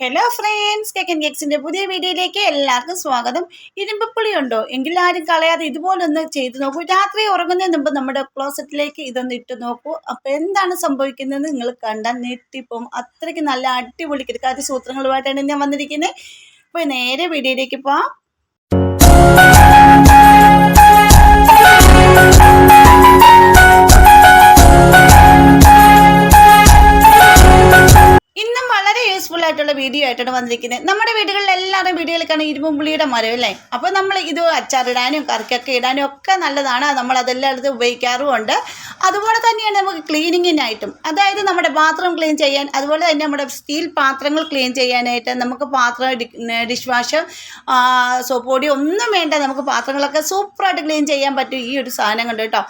Hello friends കേക്കൻ കേക്സിന്റെ പുതിയ വീഡിയോയിലേക്ക് എല്ലാവർക്കും സ്വാഗതം. ഇരുമ്പുപ്പുളി ഉണ്ടോ? എങ്കിൽ ആരും കളയാതെ ഇതുപോലെ ഒന്ന് ചെയ്തു നോക്കൂ. രാത്രി ഉറങ്ങുന്നതിന് മുമ്പ് നമ്മുടെ ക്ലോസറ്റിലേക്ക് ഇതൊന്ന് ഇട്ട് നോക്കൂ. അപ്പോൾ എന്താണ് സംഭവിക്കുന്നത്? നിങ്ങൾ കണ്ടാൽ നെറ്റിപ്പം അത്രയ്ക്ക് നല്ല അടിപൊളി കിടക്കാത്ത സൂത്രങ്ങളുമായിട്ടാണ് ഞാൻ വന്നിരിക്കുന്നത്. അപ്പോൾ നേരെ വീഡിയോയിലേക്ക് പോവാം. ആയിട്ടുള്ള വീഡിയോ ആയിട്ടാണ് വന്നിരിക്കുന്നത്. നമ്മുടെ വീടുകളിൽ എല്ലാവരും വീടുകളിൽ കാണും ഇരുമ്പുള്ളിയുടെ മരം അല്ലേ? അപ്പോൾ നമ്മൾ ഇത് അച്ചാറിടാനും കറിക്കൊക്കെ ഇടാനും ഒക്കെ നല്ലതാണ്. നമ്മൾ അതെല്ലാം എടുത്ത് ഉപയോഗിക്കാറുമുണ്ട്. അതുപോലെ തന്നെയാണ് നമുക്ക് ക്ലീനിങ്ങിനായിട്ടും. അതായത് നമ്മുടെ ബാത്റൂം ക്ലീൻ ചെയ്യാൻ അതുപോലെ തന്നെ നമ്മുടെ സ്റ്റീൽ പാത്രങ്ങൾ ക്ലീൻ ചെയ്യാനായിട്ട് നമുക്ക് പാത്രം ഡിഷ് വാഷ് സോപ്പ് പൊടി ഒന്നും വേണ്ട നമുക്ക് പാത്രങ്ങളൊക്കെ സൂപ്പറായിട്ട് ക്ലീൻ ചെയ്യാൻ പറ്റും ഈ ഒരു സാധനം കൊണ്ട് കേട്ടോ.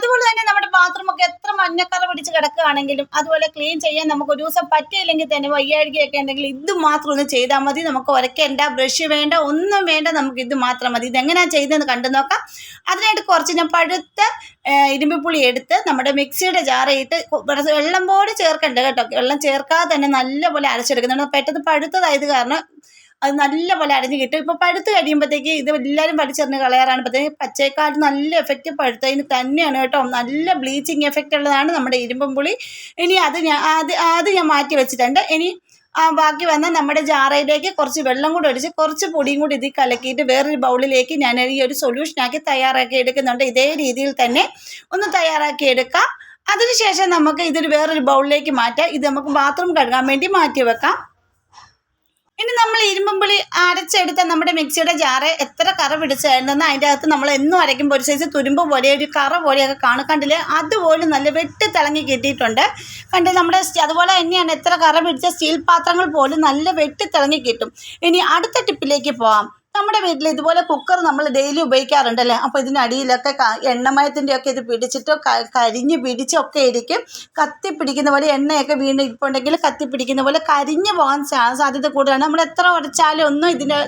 അതുപോലെ തന്നെ നമ്മുടെ ബാത്റൂമൊക്കെ എത്ര മഞ്ഞക്കറ പിടിച്ച് കിടക്കുകയാണെങ്കിലും അതുപോലെ ക്ലീൻ ചെയ്യാൻ നമുക്ക് ഒരു ദിവസം പറ്റിയില്ലെങ്കിൽ തന്നെ വയ്യാഴികയൊക്കെ ഉണ്ടെങ്കിൽ ഇത് മാത്രം ഒന്ന് ചെയ്താൽ മതി. നമുക്ക് ഉരക്കേണ്ട ബ്രഷ് വേണ്ട ഒന്നും വേണ്ട നമുക്ക് ഇത് മാത്രം മതി. ഇതെങ്ങനെയാണ് ചെയ്തതെന്ന് കണ്ടു നോക്കാം. അതിനായിട്ട് കുറച്ച് ഞാൻ പഴുത്ത ഇരുമ്പിപ്പുളി എടുത്ത് നമ്മുടെ മിക്സിയുടെ ജാറയിട്ട് വെള്ളം പോലെ ചേർക്കണ്ട കേട്ടോ. വെള്ളം ചേർക്കാതെ തന്നെ നല്ലപോലെ അരച്ചെടുക്കുന്നുണ്ട് പെട്ടെന്ന് പഴുത്തതായത് കാരണം അത് നല്ലപോലെ അരഞ്ഞ് കിട്ടും. ഇപ്പോൾ പഴുത്ത് കഴിയുമ്പോഴത്തേക്ക് ഇത് എല്ലാവരും പഠിച്ചെറിഞ്ഞ് കളയാറാകുമ്പോഴത്തേക്ക് പച്ചേക്കാട് നല്ല എഫക്റ്റ് പഴുത്തതിന് തന്നെയാണ് കേട്ടോ. നല്ല ബ്ലീച്ചിങ് എഫക്റ്റ് ഉള്ളതാണ് നമ്മുടെ ഇരുമ്പും പുളി. ഇനി അത് ഞാൻ അത് അത് ഞാൻ മാറ്റി വെച്ചിട്ടുണ്ട്. ഇനി ആ ബാക്കി വന്ന നമ്മുടെ ജാറയിലേക്ക് കുറച്ച് വെള്ളം കൂടി ഒഴിച്ച് കുറച്ച് പൊടിയും കൂടി ഇതിൽ കലക്കിയിട്ട് വേറൊരു ബൗളിലേക്ക് ഞാൻ ഈ ഒരു സൊല്യൂഷനാക്കി തയ്യാറാക്കി എടുക്കുന്നുണ്ട്. ഇതേ രീതിയിൽ തന്നെ ഒന്ന് തയ്യാറാക്കി എടുക്കാം. അതിനുശേഷം നമുക്ക് ഇതൊരു വേറൊരു ബൗളിലേക്ക് മാറ്റാം. ഇത് നമുക്ക് ബാത്റൂം കഴുകാൻ വേണ്ടി മാറ്റി വെക്കാം. ഇനി നമ്മൾ ഇരുമ്പുമ്പുളി അരച്ചെടുത്ത നമ്മുടെ മിക്സിയുടെ ജാറ് എത്ര കറ പിടിച്ചായിരുന്നെന്ന് അതിന്റെ അകത്ത് നമ്മൾ എന്നും അരയ്ക്കുമ്പോൾ ഒരു സൈസ് തുരുമ്പ് പോലെ ഒരു കറ പോലെയൊക്കെ കാണും. കണ്ടില്ലേ? അതുപോലെ നല്ല വെട്ടി തിളങ്ങി കിട്ടിയിട്ടുണ്ട്. കണ്ട് നമ്മുടെ അതുപോലെ തന്നെയാണ് എത്ര കറ പിടിച്ച സ്റ്റീൽ പാത്രങ്ങൾ പോലും നല്ല വെട്ടി തിളങ്ങി കിട്ടും. ഇനി അടുത്ത ടിപ്പിലേക്ക് പോവാം. നമ്മുടെ വീട്ടിൽ ഇതുപോലെ കുക്കർ നമ്മൾ ഡെയിലി ഉപയോഗിക്കാറുണ്ടല്ലേ? അപ്പോൾ ഇതിനടിയിലൊക്കെ അടിയിലൊക്കെ എണ്ണമയത്തിന്റെ ഒക്കെ ഇത് പിടിച്ചിട്ടോ കരിഞ്ഞ് പിടിച്ചൊക്കെ ഇരിക്കും കത്തി പിടിക്കുന്ന പോലെ എണ്ണയൊക്കെ വീണ് ഇരിപ്പുണ്ടെങ്കിൽ കത്തി പിടിക്കുന്ന പോലെ കരിഞ്ഞ് പോകാൻ സാധ്യത കൂടുതലാണ്. നമ്മൾ എത്ര ഉടച്ചാലും ഒന്നും ഇതിന്റെ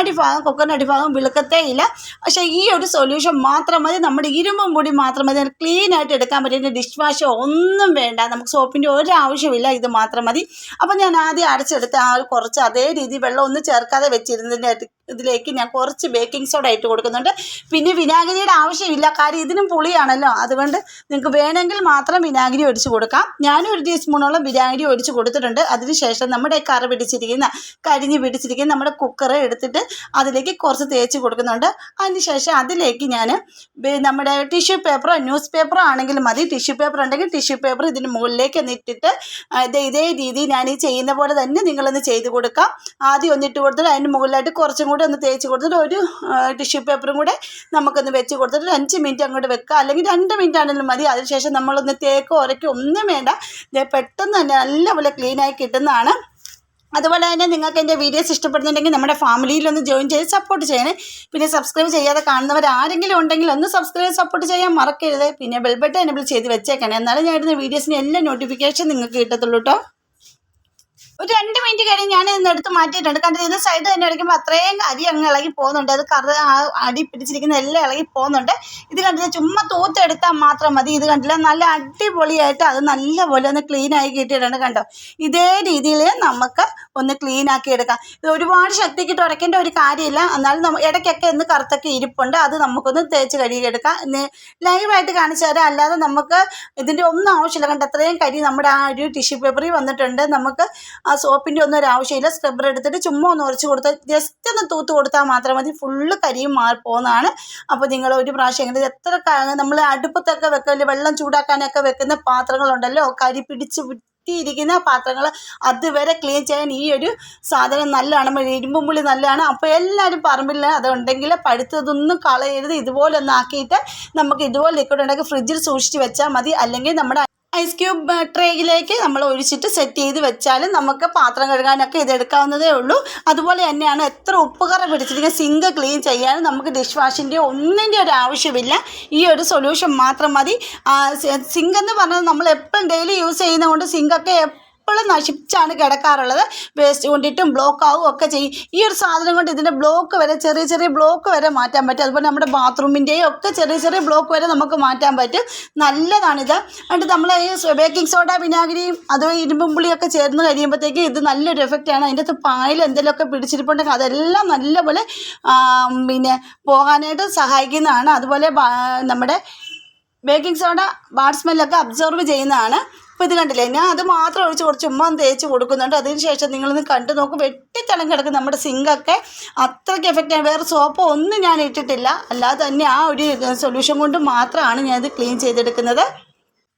അടിഭാഗം കുക്കറിന്റെ അടിഭാഗം വിളുക്കത്തേ ഇല്ല. പക്ഷേ ഈ ഒരു സൊല്യൂഷൻ മാത്രം മതി. നമ്മുടെ ഇരുമ്പും പൊടി മാത്രം മതി. ക്ലീൻ ആയിട്ട് എടുക്കാൻ പറ്റുന്ന ഡിഷ് വാഷോ ഒന്നും വേണ്ട. നമുക്ക് സോപ്പിന്റെ ഒരു ആവശ്യമില്ല ഇത് മാത്രം മതി. അപ്പോൾ ഞാൻ ആദ്യം അടച്ചെടുത്ത് ആ കുറച്ച് അതേ രീതി വെള്ളം ഒന്നും ചേർക്കാതെ വെച്ചിരുന്നതിന്റെ ഇതിലേക്ക് ഞാൻ കുറച്ച് ബേക്കിംഗ് സോഡ ഇട്ട് കൊടുക്കുന്നുണ്ട്. പിന്നെ വിനാഗിരിയുടെ ആവശ്യമില്ല. കാര്യം ഇതിനും പുളിയാണല്ലോ. അതുകൊണ്ട് നിങ്ങൾക്ക് വേണമെങ്കിൽ മാത്രം വിനാഗിരി ഒഴിച്ച് കൊടുക്കാം. ഞാനും ഒരു ടീസ്പൂണോളം വിനാഗിരി ഒഴിച്ച് കൊടുത്തിട്ടുണ്ട്. അതിനുശേഷം നമ്മുടെ കറ പിടിച്ചിരിക്കുന്ന കരിഞ്ഞ് പിടിച്ചിരിക്കുന്ന നമ്മുടെ കുക്കർ എടുത്തിട്ട് അതിലേക്ക് കുറച്ച് തേച്ച് കൊടുക്കുന്നുണ്ട്. അതിനുശേഷം അതിലേക്ക് ഞാൻ നമ്മുടെ ടിഷ്യൂ പേപ്പറോ ന്യൂസ് പേപ്പറോ ആണെങ്കിലും മതി. ടിഷ്യൂ പേപ്പർ ഉണ്ടെങ്കിൽ ടിഷ്യൂ പേപ്പർ ഇതിന് മുകളിലേക്ക് ഒന്നിട്ടിട്ട് ഇത് ഇതേ രീതി ഞാൻ ഈ ചെയ്യുന്ന പോലെ തന്നെ നിങ്ങളൊന്ന് ചെയ്ത് കൊടുക്കാം. ആദ്യം ഒന്നിട്ട് കൊടുത്തിട്ട് അതിന് മുകളിലായിട്ട് കുറച്ചും ഒന്ന് തേച്ച് കൊടുത്തിട്ട് ഒരു ടിഷ്യൂ പേപ്പറും കൂടെ നമുക്കൊന്ന് വെച്ച് കൊടുത്തിട്ട് അഞ്ച് മിനിറ്റ് അങ്ങോട്ട് വെക്കുക. അല്ലെങ്കിൽ രണ്ട് മിനിറ്റ് ആണെങ്കിലും മതി. അതിനുശേഷം നമ്മളൊന്ന് തേക്കോ ഉരയ്ക്കോ ഒന്നും വേണ്ട. പെട്ടെന്ന് തന്നെ നല്ലപോലെ ക്ലീനായി കിട്ടുന്നതാണ്. അതുപോലെ തന്നെ നിങ്ങൾക്ക് എന്റെ വീഡിയോസ് ഇഷ്ടപ്പെടുന്നുണ്ടെങ്കിൽ നമ്മുടെ ഫാമിലിയിൽ ഒന്ന് ജോയിൻ ചെയ്ത് സപ്പോർട്ട് ചെയ്യണേ. പിന്നെ സബ്സ്ക്രൈബ് ചെയ്യാതെ കാണുന്നവർ ആരെങ്കിലും ഉണ്ടെങ്കിൽ ഒന്ന് സബ്സ്ക്രൈബ് സപ്പോർട്ട് ചെയ്യാൻ മറക്കരുത്. പിന്നെ ബെൽബട്ടൺ എനബിൾ ചെയ്ത് വെച്ചേക്കണേ. എന്നാലും ഞാൻ ഇടുന്ന വീഡിയോസിന് എല്ലാ നോട്ടിഫിക്കേഷൻ നിങ്ങൾക്ക് കിട്ടത്തുള്ളൂ കേട്ടോ ഒരു രണ്ട് മിനിറ്റ് കഴിഞ്ഞ് ഞാൻ ഇന്ന് എടുത്ത് മാറ്റിയിട്ടുണ്ട് കാരണം ഇത് സൈഡ് തന്നെ അടിക്കുമ്പോൾ അത്രയും അരി അങ്ങ് ഇളകി പോകുന്നുണ്ട്. അത് കറ അടി പിടിച്ചിരിക്കുന്ന എല്ലാം ഇളകി പോകുന്നുണ്ട്. ഇത് കണ്ടില്ല ചുമ്മാ തൂത്തെടുത്താൽ മാത്രം മതി. ഇത് കണ്ടില്ല നല്ല അടിപൊളിയായിട്ട് അത് നല്ലപോലെ ഒന്ന് ക്ലീൻ ആയി കിട്ടിയിട്ടുണ്ട് കണ്ടോ? ഇതേ രീതിയിൽ നമുക്ക് ഒന്ന് ക്ലീൻ ആക്കി എടുക്കാം. ഇത് ഒരുപാട് ശക്തിക്ക് ഉരയ്ക്കേണ്ട ഒരു കാര്യമില്ല. എന്നാലും ഇടയ്ക്കൊക്കെ ഒന്ന് കറുത്തൊക്കെ ഇരിപ്പുണ്ട്. അത് നമുക്കൊന്ന് തേച്ച് കഴുകിയെടുക്കാം ലൈവായിട്ട് കാണിച്ചു തരാം. അല്ലാതെ നമുക്ക് ഇതിന്റെ ഒന്നും ആവശ്യമില്ല. കണ്ട അത്രയും കരി നമ്മുടെ ആ ഒരു ടിഷ്യൂ പേപ്പറിൽ വന്നിട്ടുണ്ട്. നമുക്ക് ആ സോപ്പിന്റെ ഒന്നും ഒരു ആവശ്യമില്ല. സ്ക്രബ്ബർ എടുത്തിട്ട് ചുമ്മാ ഒന്ന് ഉറച്ച് കൊടുത്താൽ ജസ്റ്റ് ഒന്ന് തൂത്ത് കൊടുത്താൽ മാത്രം മതി. ഫുള്ള് കരിയും മാറിപ്പോകുന്നതാണ് അപ്പോൾ നിങ്ങൾ ഒരു പ്രാവശ്യം എങ്ങനെ എത്ര നമ്മൾ അടുപ്പത്തൊക്കെ വെക്കൽ വെള്ളം ചൂടാക്കാനൊക്കെ വെക്കുന്ന പാത്രങ്ങളുണ്ടല്ലോ? കരി പിടിച്ച് ഇരിക്കുന്ന പാത്രങ്ങൾ അതുവരെ ക്ലീൻ ചെയ്യാൻ ഈ ഒരു സാധനം നല്ലതാണ്. ഇരുമ്പും പുളി നല്ലതാണ്. അപ്പോൾ എല്ലാവരും പറമ്പില്ല അതുണ്ടെങ്കിൽ പഴുത്തതൊന്നും കളയരുത്. ഇതുപോലെ ഒന്ന് ആക്കിയിട്ട് നമുക്ക് ഇതുപോലെ ലിക്വിഡ് ഉണ്ടാക്കി ഫ്രിഡ്ജിൽ സൂക്ഷിച്ച് വെച്ചാൽ മതി. അല്ലെങ്കിൽ നമ്മുടെ ഐസ് ക്യൂബ് ട്രേയിലേക്ക് നമ്മൾ ഒഴിച്ചിട്ട് സെറ്റ് ചെയ്ത് വെച്ചാലും നമുക്ക് പാത്രം കഴുകാനൊക്കെ ഇത് എടുക്കാവുന്നതേ ഉള്ളൂ. അതുപോലെ തന്നെയാണ് എത്ര ഉപ്പുകറ പിടിച്ചിരിക്കുന്ന സിങ്ക് ക്ലീൻ ചെയ്യാനും നമുക്ക് ഡിഷ് വാഷിന്റെ ഒന്നിന്റെ ഒരു ആവശ്യമില്ല. ഈ ഒരു സൊല്യൂഷൻ മാത്രം മതി. സിങ്ക് എന്ന് പറഞ്ഞത് നമ്മൾ എപ്പോഴും ഡെയിലി യൂസ് ചെയ്യുന്നതുകൊണ്ട് സിങ്കൊക്കെ എപ്പോഴും നശിപ്പിച്ചാണ് കിടക്കാറുള്ളത്. വേസ്റ്റ് കൊണ്ടിട്ടും ബ്ലോക്ക് ആവും ഒക്കെ ചെയ്യും. ഈ ഒരു സാധനം കൊണ്ട് ഇതിന്റെ ബ്ലോക്ക് വരെ ചെറിയ ചെറിയ ബ്ലോക്ക് വരെ മാറ്റാൻ പറ്റും. അതുപോലെ നമ്മുടെ ബാത്റൂമിന്റെയും ഒക്കെ ചെറിയ ചെറിയ ബ്ലോക്ക് വരെ നമുക്ക് മാറ്റാൻ പറ്റും. നല്ലതാണിത്. എന്നിട്ട് നമ്മൾ ഈ ബേക്കിംഗ് സോഡ വിനാഗിരിയും അതുപോലെ ഇരുമ്പും പുളിയൊക്കെ ചേർന്ന് കഴിയുമ്പോഴത്തേക്ക് ഇത് നല്ലൊരു എഫക്റ്റാണ് അതിന്റെ അകത്ത് പായൽ എന്തെങ്കിലുമൊക്കെ പിടിച്ചിരിപ്പുണ്ടെങ്കിൽ അതെല്ലാം നല്ലപോലെ പിന്നെ പോകാനായിട്ട് സഹായിക്കുന്നതാണ്. അതുപോലെ നമ്മുടെ ബേക്കിംഗ് സോഡ ബാഡ് സ്മെല്ലൊക്കെ അബ്സോർവ് ചെയ്യുന്നതാണ്. അപ്പോൾ ഇത് കണ്ടില്ലേ? ഞാൻ അത് മാത്രം ഒഴിച്ച് കുറച്ച് ഉമ്മ തേച്ച് കൊടുക്കുന്നുണ്ട്. അതിനുശേഷം നിങ്ങളൊന്ന് കണ്ടു നോക്കും. വെട്ടിത്തളം കിടക്കും നമ്മുടെ സിങ്കൊക്കെ അത്രയ്ക്ക് ആണ്. വേറെ സോപ്പോ ഒന്നും ഞാൻ ഇട്ടിട്ടില്ല. അല്ലാതെ തന്നെ ആ ഒരു സൊല്യൂഷൻ കൊണ്ട് മാത്രമാണ് ഞാനത് ക്ലീൻ ചെയ്തെടുക്കുന്നത്.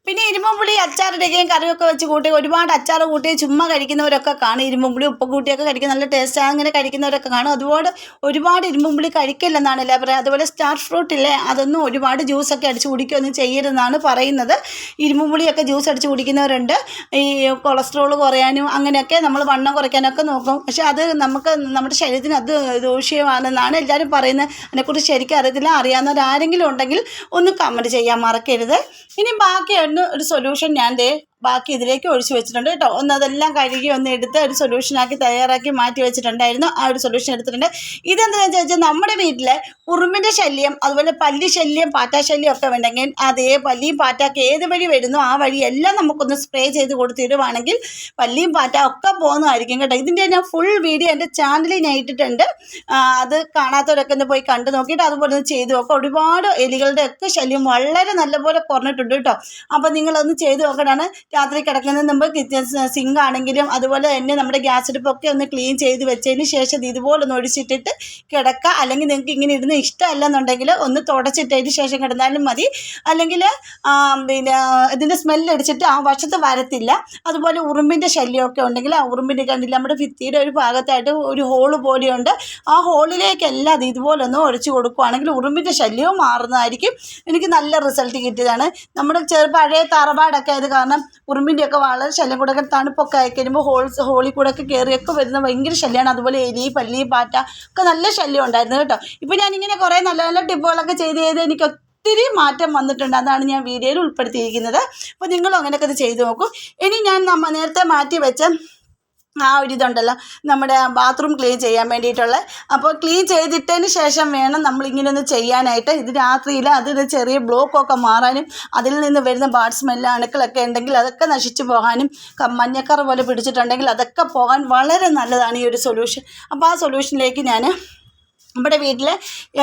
പിന്നെ ഇരുമ്പുളി അച്ചാറിടുകയും കറിയൊക്കെ വെച്ച് കൂട്ടി ഒരുപാട് അച്ചാർ കൂട്ടി ചുമ്മാ കഴിക്കുന്നവരൊക്കെ കാണും. ഇരുമ്പുളി ഉപ്പ് കൂട്ടിയൊക്കെ കഴിക്കും. നല്ല ടേസ്റ്റ് അങ്ങനെ കഴിക്കുന്നവരൊക്കെ കാണും. അതുപോലെ ഒരുപാട് ഇരുമ്പുളി കഴിക്കില്ലെന്നാണ് എല്ലാവരും പറയുക. അതുപോലെ സ്റ്റാർ ഫ്രൂട്ട് ഇല്ലേ അതൊന്നും ഒരുപാട് ജ്യൂസൊക്കെ അടിച്ച് കുടിക്കുകയൊന്നും ചെയ്യരുതെന്നാണ് പറയുന്നത്. ഇരുമ്പുളിയൊക്കെ ജ്യൂസ് അടിച്ച് കുടിക്കുന്നവരുണ്ട്. ഈ കൊളസ്ട്രോൾ കുറയാനും അങ്ങനെയൊക്കെ നമ്മൾ വണ്ണം കുറയ്ക്കാനൊക്കെ നോക്കും. പക്ഷേ അത് നമുക്ക് നമ്മുടെ ശരീരത്തിന് അത് ദൂഷ്യമാണെന്നാണ് എല്ലാവരും പറയുന്നത്. അതിനെക്കുറിച്ച് ശരിക്കും അറിയത്തില്ല. അറിയാവുന്നവരാരെങ്കിലും ഉണ്ടെങ്കിൽ ഒന്ന് കമന്റ് ചെയ്യാൻ മറക്കരുത്. ഇനി ബാക്കി ഒന്ന് ഒരു സൊല്യൂഷൻ ഞാൻ ദേ ബാക്കി ഇതിലേക്ക് ഒഴിച്ചു വെച്ചിട്ടുണ്ട് കേട്ടോ. ഒന്ന് അതെല്ലാം കഴുകി ഒന്ന് എടുത്ത് ഒരു സൊല്യൂഷനാക്കി തയ്യാറാക്കി മാറ്റി വെച്ചിട്ടുണ്ടായിരുന്നു. ആ ഒരു സൊല്യൂഷൻ എടുത്തിട്ടുണ്ട്. ഇതെന്താണെന്ന് വെച്ചാൽ നമ്മുടെ വീട്ടിലെ ഉറുമ്പിന്റെ ശല്യം അതുപോലെ പല്ലി ശല്യം പാറ്റാ ശല്യം ഒക്കെ ഉണ്ടെങ്കിൽ അതേ പല്ലിയും പാറ്റാക്കി ഏത് വഴി വരുന്നോ ആ വഴി എല്ലാം നമുക്കൊന്ന് സ്പ്രേ ചെയ്ത് കൊടുത്തിടുവാണെങ്കിൽ പല്ലിയും പാറ്റ ഒക്കെ പോകുന്നതായിരിക്കും കേട്ടോ. ഇതിന്റെ ഞാൻ ഫുൾ വീഡിയോ എന്റെ ചാനലിൽ ഞാൻ ഇട്ടിട്ടുണ്ട്. അത് കാണാത്തവരൊക്കെ ഒന്ന് പോയി കണ്ടു നോക്കിയിട്ട് അതുപോലെ ഒന്ന് ചെയ്തു നോക്കാം. ഒരുപാട് എലികളുടെ ഒക്കെ ശല്യം വളരെ നല്ലപോലെ കുറഞ്ഞിട്ടുണ്ട് കേട്ടോ. അപ്പോൾ നിങ്ങളൊന്ന് ചെയ്തു നോക്കണതാണ്. രാത്രി കിടക്കുന്നതിന് മുമ്പ് കിച്ചൺ സിങ്ക് ആണെങ്കിലും അതുപോലെ തന്നെ നമ്മുടെ ഗ്യാസ് അടുപ്പൊക്കെ ഒന്ന് ക്ലീൻ ചെയ്ത് വെച്ചതിന് ശേഷം ഇത് ഇതുപോലെ ഒന്ന് ഒഴിച്ചിട്ടിട്ട് കിടക്കുക. അല്ലെങ്കിൽ നിങ്ങൾക്ക് ഇങ്ങനെ ഇരുന്ന് ഇഷ്ടമല്ലെന്നുണ്ടെങ്കിൽ ഒന്ന് തുടച്ചിട്ടതിന് ശേഷം കിടന്നാലും മതി. അല്ലെങ്കിൽ പിന്നെ ഇതിന്റെ സ്മെല്ല് അടിച്ചിട്ട് ആ വശത്ത് വരത്തില്ല. അതുപോലെ ഉറുമ്പിന്റെ ശല്യമൊക്കെ ഉണ്ടെങ്കിൽ ആ ഉറുമ്പിന്റെ കണ്ടില്ല നമ്മുടെ ഭിത്തിയുടെ ഒരു ഭാഗത്തായിട്ട് ഒരു ഹോൾ പോലെയുണ്ട്. ആ ഹോളിലേക്കല്ല അത് ഇതുപോലെ ഒന്ന് ഒഴിച്ചു കൊടുക്കുകയാണെങ്കിൽ ഉറുമ്പിന്റെ ശല്യവും മാറുന്നതായിരിക്കും. എനിക്ക് നല്ല റിസൾട്ട് കിട്ടിയതാണ്. നമ്മുടെ ചെറു പഴയ തറവാടൊക്കെ ആയത് കാരണം ഉറുമ്പിന്റെയൊക്കെ വളരെ ശല്യം കൂടെ. ഒക്കെ തണുപ്പൊക്കെ ആയി കഴിയുമ്പോൾ ഹോൾസ് ഹോളിൽ ഒക്കെ കയറിയൊക്കെ വരുന്ന ഭയങ്കര ശല്യമാണ് അതുപോലെ എലി പല്ലി പാറ്റ ഒക്കെ നല്ല ശല്യം ഉണ്ടായിരുന്നു കേട്ടോ. ഇപ്പോൾ ഞാനിങ്ങനെ കുറേ നല്ല നല്ല ടിപ്പുകളൊക്കെ ചെയ്ത് ചെയ്ത് എനിക്ക് ഒത്തിരി മാറ്റം വന്നിട്ടുണ്ട്. അതാണ് ഞാൻ വീഡിയോയിൽ ഉൾപ്പെടുത്തിയിരിക്കുന്നത്. അപ്പോൾ നിങ്ങളും അങ്ങനെയൊക്കെ ഇത് ചെയ്ത് നോക്കൂ. ഇനി ഞാൻ നമ്മ നേരത്തെ മാറ്റി വെച്ച ആ ഒരു ഇതുണ്ടല്ലോ നമ്മുടെ ബാത്റൂം ക്ലീൻ ചെയ്യാൻ വേണ്ടിയിട്ടുള്ള. അപ്പോൾ ക്ലീൻ ചെയ്തിട്ടതിന് ശേഷം വേണം നമ്മളിങ്ങനെ ഒന്ന് ചെയ്യാനായിട്ട്. ഇത് രാത്രിയിൽ അത് ചെറിയ ബ്ലോക്കൊക്കെ മാറാനും അതിൽ നിന്ന് വരുന്ന ബാഡ് സ്മെല്ല് അണുക്കളൊക്കെ ഉണ്ടെങ്കിൽ അതൊക്കെ നശിച്ചു പോകാനും മഞ്ഞക്കറ പോലെ പിടിച്ചിട്ടുണ്ടെങ്കിൽ അതൊക്കെ പോകാൻ വളരെ നല്ലതാണ് ഈ ഒരു സൊല്യൂഷൻ അപ്പോൾ ആ സൊല്യൂഷനിലേക്ക് ഞാൻ നമ്മുടെ വീട്ടിൽ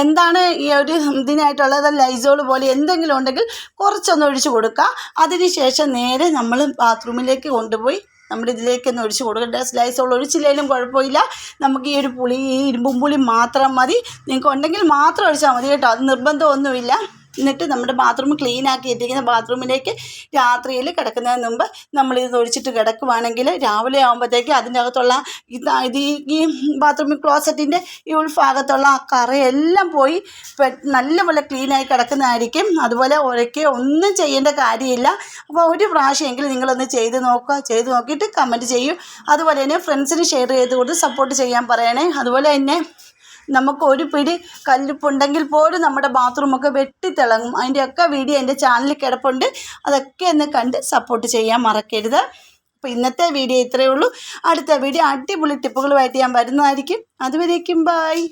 എന്താണ് ഈ ഒരു ഇതിനായിട്ടുള്ളത് ലൈസോൾ പോലെ എന്തെങ്കിലും ഉണ്ടെങ്കിൽ കുറച്ചൊന്ന് ഒഴിച്ചു കൊടുക്കുക. അതിന് ശേഷം നേരെ നമ്മൾ ബാത്റൂമിലേക്ക് കൊണ്ടുപോയി നമ്മുടെ ഇതിലേക്കൊന്ന് ഒഴിച്ച് കൊടുക്കേണ്ട ലൈസോൾ ഒഴിച്ചില്ലെങ്കിലും കുഴപ്പമില്ല. നമുക്ക് ഈ ഒരു പുളി ഈ ഇരുമ്പും പുളി മാത്രം മതി. നിങ്ങൾക്ക് ഉണ്ടെങ്കിൽ മാത്രം ഒഴിച്ചാൽ മതി കേട്ടോ. അത് നിർബന്ധമൊന്നുമില്ല. എന്നിട്ട് നമ്മുടെ ബാത്റൂം ക്ലീൻ ആക്കി ഇട്ടിരിക്കുന്ന ബാത്റൂമിലേക്ക് രാത്രിയിൽ കിടക്കുന്നതിന് മുമ്പ് നമ്മളിത് ഒഴിച്ചിട്ട് കിടക്കുവാണെങ്കിൽ രാവിലെ ആകുമ്പോഴത്തേക്ക് അതിന്റെ അകത്തുള്ള ഇത് ഇത് ഈ- ബാത്റൂമിൽ ക്ലോസറ്റിന്റെ ഈ ഉൾഭാഗത്തുള്ള ആ കറയെല്ലാം പോയി നല്ലപോലെ ക്ലീനായി കിടക്കുന്നതായിരിക്കും. അതുപോലെ ഉരയ്ക്കുകയോ ഒന്നും ചെയ്യേണ്ട കാര്യമില്ല. അപ്പോൾ ഒരു പ്രാവശ്യമെങ്കിലും നിങ്ങളൊന്ന് ചെയ്ത് നോക്കുക. ചെയ്ത് നോക്കിയിട്ട് കമന്റ് ചെയ്യും. അതുപോലെ തന്നെ ഫ്രണ്ട്സിന് ഷെയർ ചെയ്ത് കൊടുത്ത് സപ്പോർട്ട് ചെയ്യാൻ പറയണേ. അതുപോലെ തന്നെ നമുക്ക് ഒരു പിടി കല്ലുപ്പുണ്ടെങ്കിൽ പോലും നമ്മുടെ ബാത്റൂമൊക്കെ വെട്ടിത്തിളങ്ങും. അതിന്റെയൊക്കെ വീഡിയോ എന്റെ ചാനലിൽ കിടപ്പുണ്ട്. അതൊക്കെ ഒന്ന് കണ്ട് സപ്പോർട്ട് ചെയ്യാൻ മറക്കരുത്. അപ്പോൾ ഇന്നത്തെ വീഡിയോ ഇത്രയേ ഉള്ളൂ. അടുത്ത വീഡിയോ അടിപൊളി ടിപ്പുകളുമായിട്ട് ഞാൻ വരുന്നതായിരിക്കും. അതുവരേക്കും ബായ്